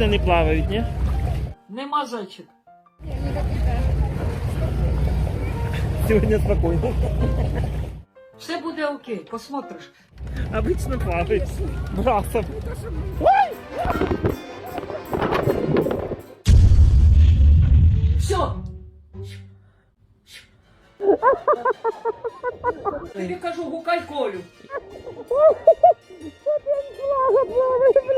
Точно не плавають, ні? Нема зайчик. Сьогодні спокійно. Все буде окей, посмотриш. Обично плавають. Брасом. Все. Тобі кажу, гукай Колю.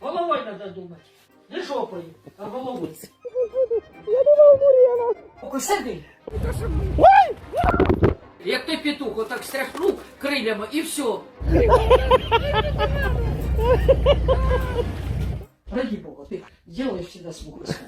Головою треба думати. Не жопою, а головою. Я думав, Мурена. Сиди. Як той петух отак стряхнув крилями і все. Ради Бога, ты делаешь всегда смуглость.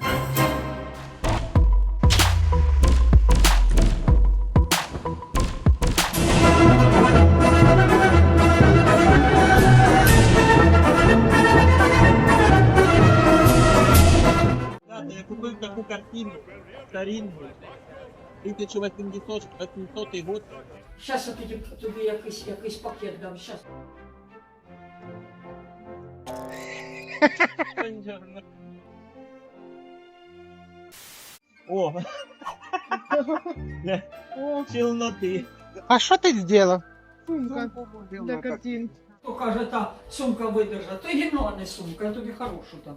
я купив таку картину старинну. 1800 800 год. Сейчас я тобі, тобі якийсь, якийсь пакет дам. Сейчас. О! Челноти. А що ти зробив? Сумка для картин. Хто каже, та сумка видержа, то гімно, а не сумка, я тобі хорошу там.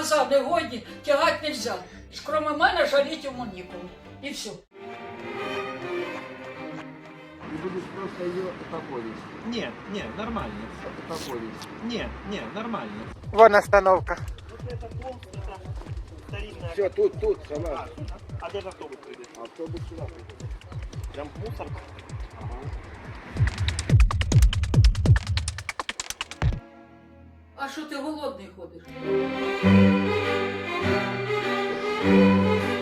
Глаза не годні, тягати нельзя. Кроме мене жаліть йому нікому. І все. И будешь просто ее этаподить. Ні, ні, нормально. Этаподить. Ні, ні, нормально. Вон остановка. Вот это полностью это старинная. Все, тут, тут, сама. А де ж автобус прийде? Автобус сюда. придет. Прям мусорка. А що ти голодний ходиш?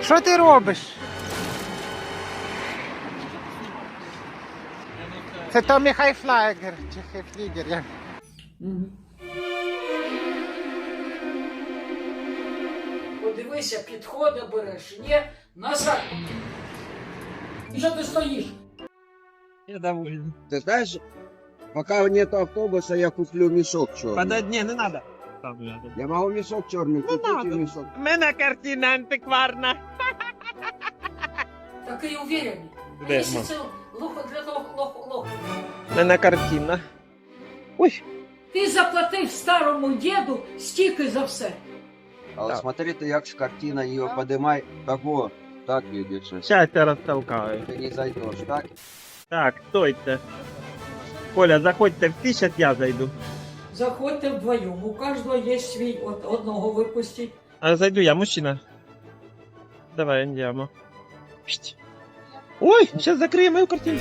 Що ти робиш? Це Томі Хайфлайгер чи Хайфлігер. як? Подивися, підходи береш, ні, назад. І що ти стоїш? Я доволен. Ты знаешь, пока нет автобуса, я куплю мешок черный. Подай, ні, не надо. Там рядом. Я могу мешок черный купить надо. и мешок. У мене картина антикварна. Такий уверений. А Де, якщо мам? це лохо для лох, лох, лох. У мене картина. Ой. Ти заплатив старому діду стільки за все. А вот Да. смотри, ты як ж картина, ее поднимай. Так вот, так видишь. Сейчас я розтолкаю. Ты не зайдешь, так? Так, стойте. Коля, заходьте в сейчас я зайду. Заходьте вдвоєм, у кожного є свій, от одного випустіть. А зайду я, мужчина. Давай. Пшт. Ой, сейчас закрою мою картину.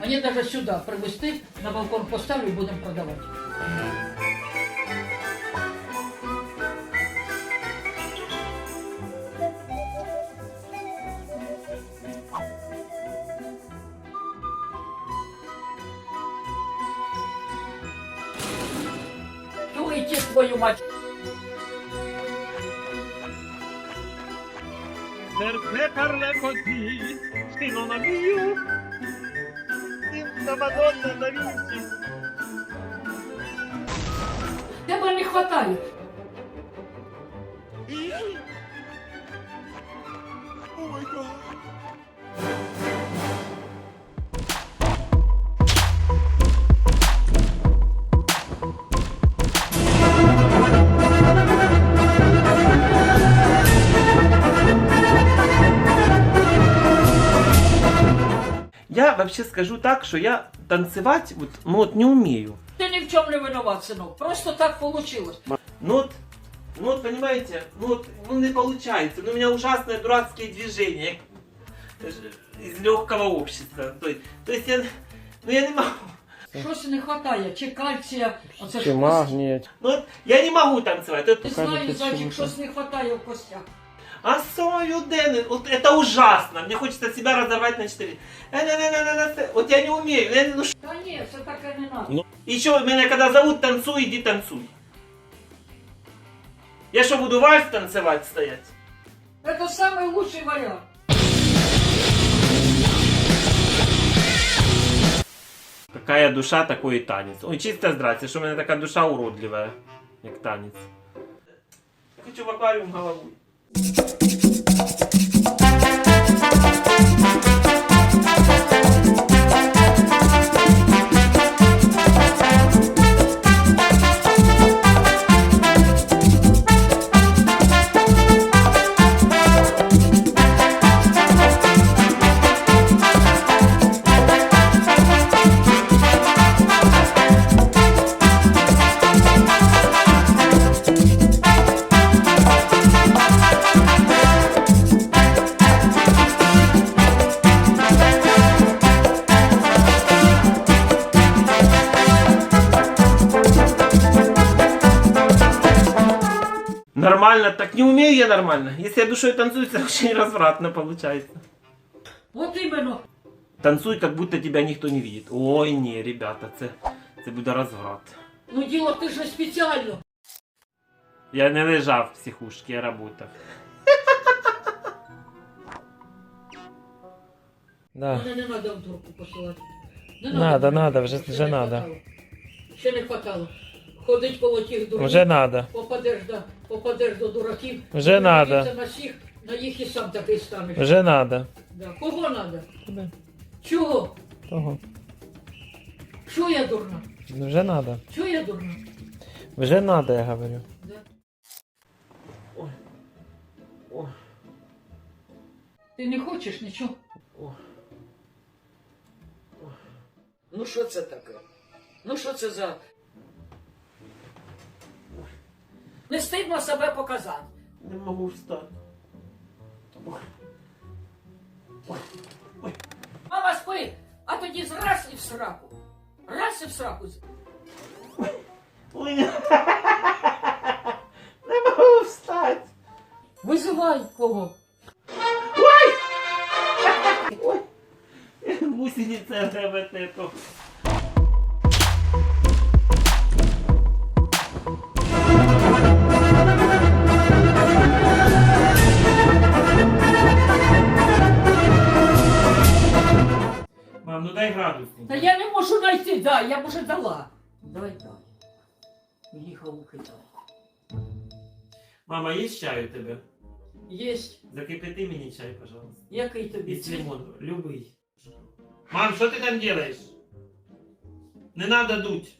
Мені навіть сюди привезти, на балкон поставлю і будемо продавати. Ну твою мать. Serve parla così, se non avvio. Una Madonna da Vinci. Тебе не хватає. вообще скажу так, что я танцевать вот, ну, вот не умею. Ти ні в чому не винуват, синок. Просто так получилось. Ну вот, ну вот, понимаете, ну вот, ну не получается. Ну, у меня ужасные дурацкие движения э, из легкого общества. То есть, то есть я, ну я не могу. Щось не хватає, чи кальція, оце ж Чи кость. магнія. Ну вот, я не могу танцевать. Ти Это, знаєш, Покажете зайчик, чому-то. щось не хватає в костях. а сою ден, вот это ужасно. Мне хочется себя разорвать на четыре. Э-на-на-на-на-на. Вот я не умею. Я, ну, ш- Та ні, це таке не надо. Ну. Еще меня когда зовут, танцуй, иди танцуй. Я що, буду вальс танцевать стоять? Это самый лучший вариант. Какая душа, такой і танець. Ой, чисто здрасте, що в мене така душа уродлива, як танець. Хочу в акваріум головою. 「パッパッパッパッパッパッ」Нормально, так не умею я нормально. Если я душой танцую, это очень развратно получается. Вот именно. Танцуй, как будто тебя никто не видит. Ой, не, ребята, це, це буде розврат. Ну дело ты же специально. Я не лежав в психушці, я работав. Да. Мене не надо в дурку посилати. Не Надо, надо, вже- вже не надо. Ще не хватало. Ходить коло тих дураків. Вже надо. Попадеш до, попадеш до дураків. Вже надо. На всіх, на їх і сам такий станеш. Вже надо. Да. Кого надо? Тебе. Чого? Того. Чого я дурна? Вже надо. Чого я дурна? Вже надо, я говорю. Да. Ой. Ой. Ти не хочеш нічого? Ой. Ну що це таке? Ну що це за. Не стидно себе показати. Не можу встати. Ой. Ой. Ой. Мама спи, а тоді зраз і в сраку. Раз і в сраку. Ой. Не можу встати. Визивай кого. Ой. Гусениця гребет Мам, ну дай градусник. Та я не можу знайти, да, я б уже дала. Давай дай. Їхав у Китай. Мама, есть чай у тебе? Єсть. Закипяти мені чай, пожалуйста. Який тобі Из цвіт? лимона. Любый. Мам, что ты там делаешь? Не надо дуть.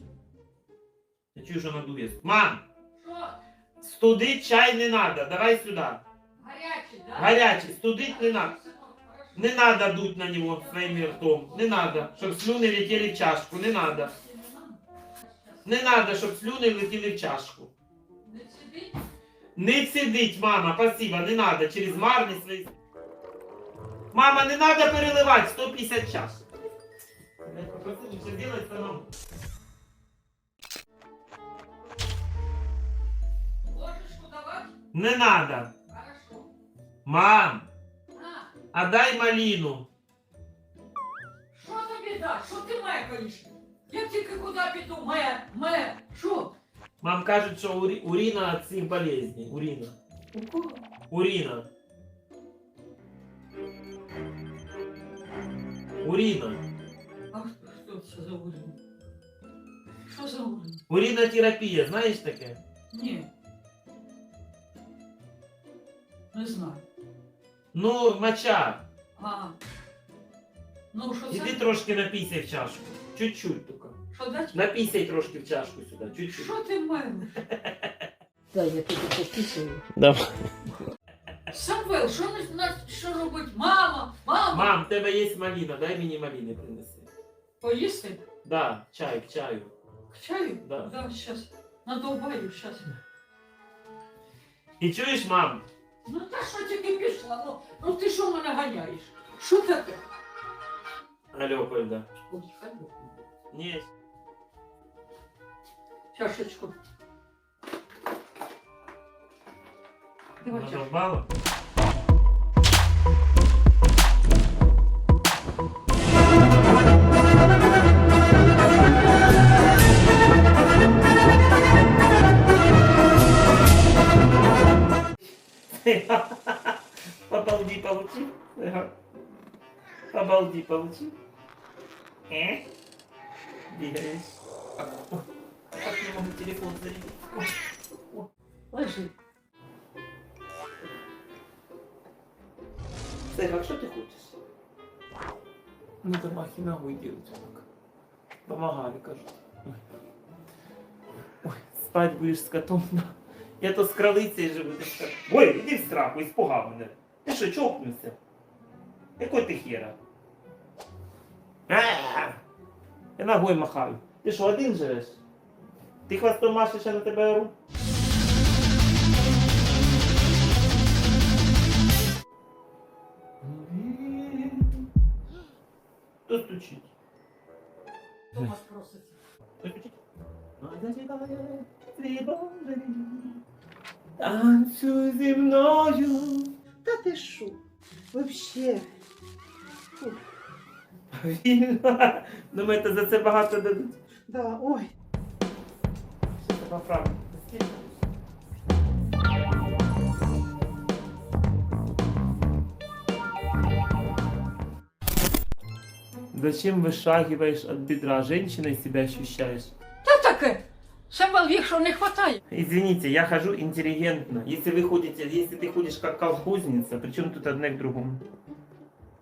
Я чую, что надує. Мам, Що? студить чай не надо. Давай сюда. Гарячий, да? Горячий, студить не надо. Не надо дуть на него своим ртом. Не надо, чтобы слюни летели в чашку. Не надо. Не надо, чтобы слюни летели в чашку. Не цедить, мама, спасибо, не надо. Через марні свої. Мама, не надо переливать 150 чаш. Я попросил, что делать самому. Не надо. Хорошо. Мам, На, отдай малину. що тобі дати? Що ти мекаєш? Я тільки куди піду? Ме, ме, що? Мам кажуть, що урі... урина от цих болезней. Урина. У кого? Урина. Урина. А що це за урин? Що за урин? Уринотерапія, знаєш таке? Ні. Не знаю. Ну, моча. А. Ну, що Іди це? трошки напійся в чашку. Чуть-чуть тільки. Що дати? Напійся трошки в чашку сюди. Чуть-чуть. Що ти мелиш? Дай, я тобі пописую. Давай. Самвел, що не нас що робить? Мама, мама! Мам, в тебе є малина, дай мені малини принеси. Поїсти? Да, чай, к чаю. К чаю? Да. Да, сейчас. Надовбаю, сейчас. І чуєш, мам? Ну та що тільки пішла? Ну, ну ти що мене ганяєш? Що таке? Алло, Польда. Ой, хай Бог. Ні. Чашечку. Давай чашку. Надовбала? Побалди получи. Побалди получи. Э? Бегаешь. Как я могу телефон зарядить? Ложи. Сэм, а что ты хочешь? Ну, это махина выйдет, чувак. Помогали, кажется. Ой, спать будешь с котом, да? Я то з кролицею живу. Ой, іди в страху, іспугав мене. Ти що, чокнувся? Якой ти хера? Я ногой махаю. Ти що, один живеш? Ти хвостом машеш, я на тебе ору? Хто стучить? Томас проситься. Хто стучить? Ой, зажигає свій Боже. Танцюй зі мною. Та ти що? Вообще. Вільно. Думаєте, за це багато дадуть? Да, ой. Що це поправити? Зачем вышагиваешь от бедра? Женщиной себя ощущаешь? Та таке. Себе якщо не хватає. Извините, я хожу интеллигентно. Если вы ходите, если ты ходишь как колхозница, причем тут одно к другому?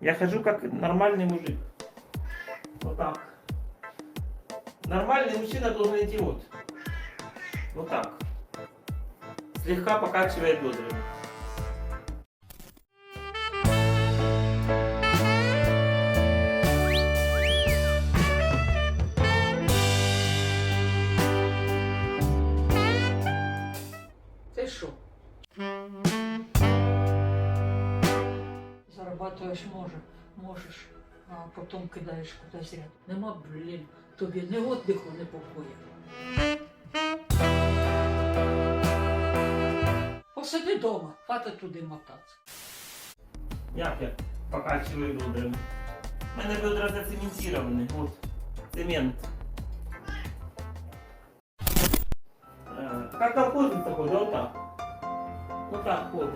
Я хожу как нормальный мужик. Вот так. Нормальный мужчина должен идти вот. Вот так. Слегка покачивая бедрами. А потім кидаєш кудись ряд. Нема, блін, тобі ні отдиху, ні покою. Посиди вдома, хвати туди мотатися. Як я покачиваю бедрами? У мене бедра зацементированы. Вот. Цемент. Э, Как колхозница ходит, вот так. Вот так. Вот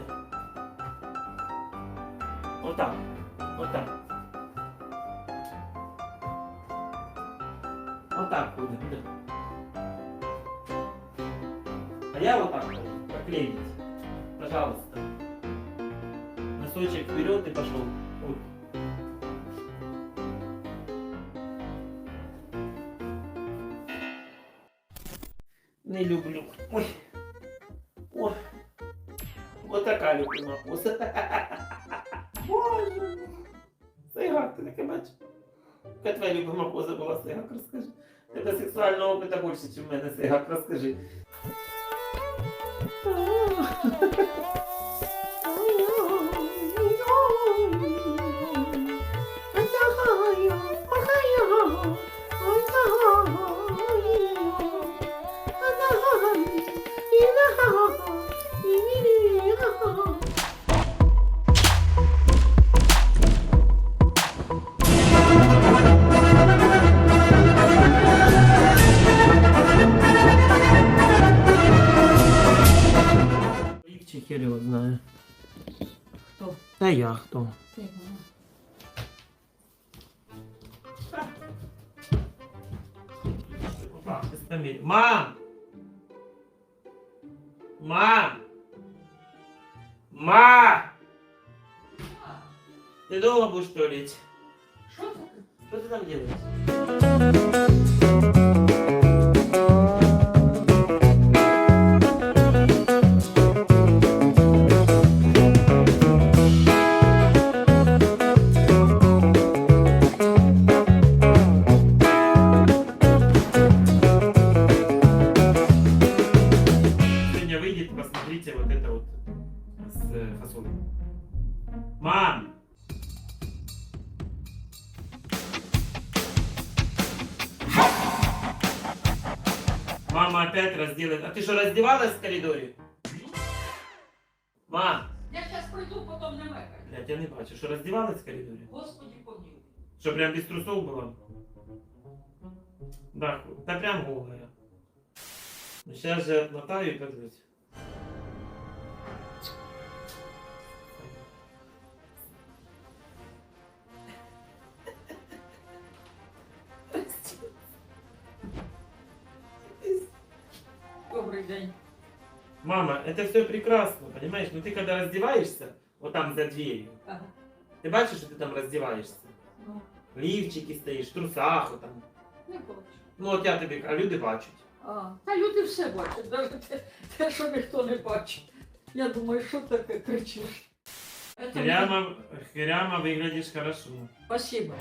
так. Да. А я вот так хожу, как лебедь. Пожалуйста. Носочек вперед и пошел. Вот. Не люблю. Ой. Ой. Вот така любима поза. Боже. Сайгак, ти таке бачиш? Яка твоя любима поза була, Сайгак, розкажи. Тебе сексуального опита більше, ніж в мене, Сайгак, розкажи. хер його знає. Хто? Та я хто? Ти. Мам! Мам! Ма! Ты дома будешь таке? Что ты там делаешь? Опять разделает. А ты что, раздевалась в коридоре? Мам! Я зараз прийду, потім не мекай. Блядь, я не бачу. Що роздівалась в коридорі? Господи, помилуй. Що прям без трусов була? Да, да прям голая. Ну сейчас же отмотаю и подвесь. Добрий день. Мама, это все прекрасно, понимаешь? Но ты когда раздеваешься, вот там за дверью, Ага. ты бачишь, что ты там раздеваешься? Ну, В лівчики стоїш, в трусах, вот там. не бачу. Ну от я тобі, а люди бачать. А, та люди все бачать, навіть те, те, що ніхто не бачить. Я думаю, що таке кричиш? Это Хряма, хряма виглядиш хорошо. Спасибо.